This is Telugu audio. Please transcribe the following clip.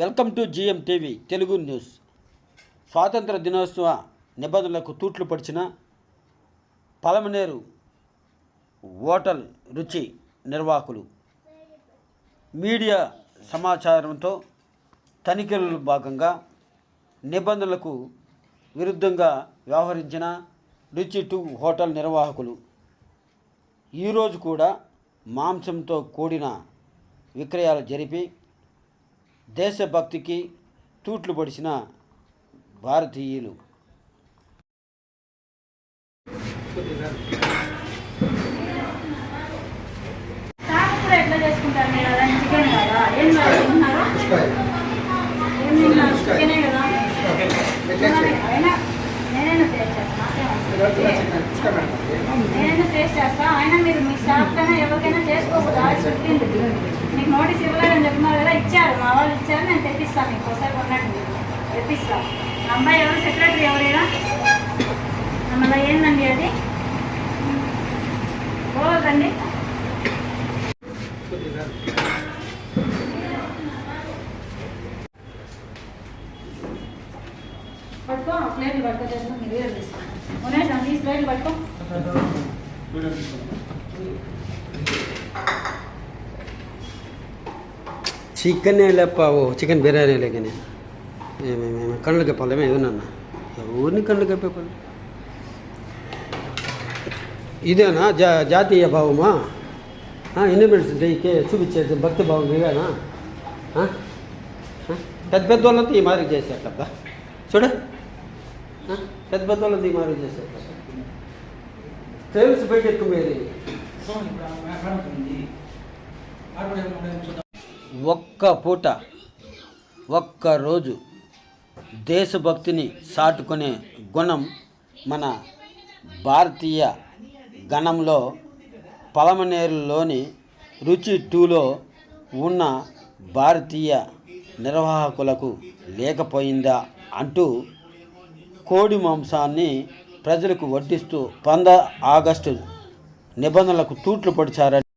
Welcome to GM TV Telugu news. స్వాతంత్ర దినోత్సవ నిబంధనలకు తూట్లు పడిచిన పలమనేరు హోటల్ రుచి నిర్వాహకులు. మీడియా సమాచారంతో తనిఖీలలో భాగంగా నిబంధనలకు విరుద్ధంగా వ్యవహరించిన రుచి టు హోటల్ నిర్వాహకులు. ఈరోజు కూడా మాంసంతో కూడిన విక్రయాలు జరిపి దేశభక్తికి తూట్లు పొడిచిన భారతీయులు. చేసుకుంటారు మీరు? నేనైనా టేస్ట్ చేస్తా. అయినా మీరు మీ స్టాఫ్ ఎవరికైనా చేసుకోకూడదు. చెప్పింది మీకు నోటీస్ ఇవ్వలేదని కదా ఇచ్చారు మా వాళ్ళు ఇచ్చారు నేను మీకు ఒకసారి కొన్నట్టు తెప్పిస్తా. అమ్మాయి ఎవరు? సెక్రటరీ ఎవరైనా? మళ్ళీ ఏందండి అది? పోవద్దండి. పట్టుకో ప్లేట్లు పట్టుకో చేస్తాం మీరు వీడియో తీసుకోండి ఉన్నాయి అంత తీసి ప్లేట్లు పట్టుకో. చికెన్ లేప ఓ చికెన్ బిర్యానీ లేకనే. ఏమేమి కళ్ళు కప్పాలేమో ఏమన్నా ఎవరిని కళ్ళు కప్పే కప్పేపల్లి ఇదేనా? జా జాతీయ భావమా? ఇండిపెండెన్స్ డేకే చూపించేది భక్తి భావం ఇవేనా? పెద్ద పెద్ద వాళ్ళంతా ఈ మాదిరి చేశారు కదా చూడ పెద్ద పెద్ద వాళ్ళంతా ఈ మాదిరి చేశారు కదా తెలుసు బయట ఎక్కువ ఒక్క పూట ఒక్క రోజు దేశభక్తిని చాటుకునే గుణం మన భారతీయ గణంలో పలమనేరులోని రుచి టూలో ఉన్న భారతీయ నిర్వాహకులకు లేకపోయిందా అంటూ కోడి మాంసాన్ని ప్రజలకు వడ్డిస్తూ పంద ఆగస్టు నిబంధనలకు తూట్లు పొడిచారని